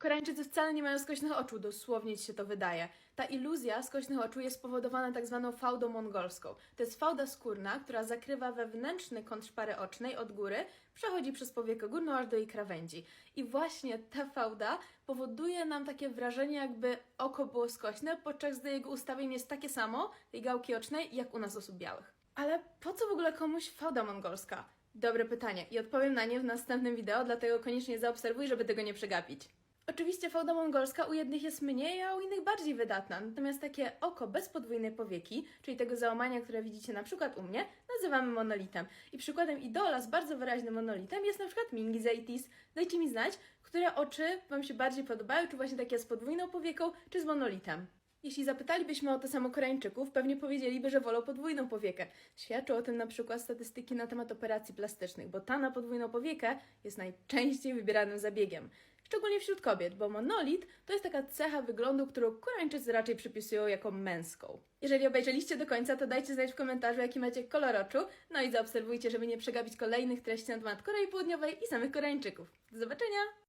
Koreańczycy wcale nie mają skośnych oczu, dosłownie ci się to wydaje. Ta iluzja skośnych oczu jest spowodowana tak zwaną fałdą mongolską. To jest fałda skórna, która zakrywa wewnętrzny kąt szpary ocznej od góry, przechodzi przez powiekę górną aż do jej krawędzi. I właśnie ta fałda powoduje nam takie wrażenie, jakby oko było skośne, podczas gdy jego ustawienie jest takie samo, tej gałki ocznej, jak u nas osób białych. Ale po co w ogóle komuś fałda mongolska? Dobre pytanie i odpowiem na nie w następnym wideo, dlatego koniecznie zaobserwuj, żeby tego nie przegapić. Oczywiście fałda mongolska u jednych jest mniej, a u innych bardziej wydatna. Natomiast takie oko bez podwójnej powieki, czyli tego załamania, które widzicie na przykład u mnie, nazywamy monolitem. I przykładem idola z bardzo wyraźnym monolitem jest na przykład Mingi Zaitis. Dajcie mi znać, które oczy Wam się bardziej podobają, czy właśnie takie z podwójną powieką, czy z monolitem. Jeśli zapytalibyśmy o to samo Koreańczyków, pewnie powiedzieliby, że wolą podwójną powiekę. Świadczą o tym na przykład statystyki na temat operacji plastycznych, bo ta na podwójną powiekę jest najczęściej wybieranym zabiegiem. Szczególnie wśród kobiet, bo monolit to jest taka cecha wyglądu, którą Koreańczycy raczej przypisują jako męską. Jeżeli obejrzeliście do końca, to dajcie znać w komentarzu, jaki macie kolor oczu, no i zaobserwujcie, żeby nie przegapić kolejnych treści na temat Korei Południowej i samych Koreańczyków. Do zobaczenia!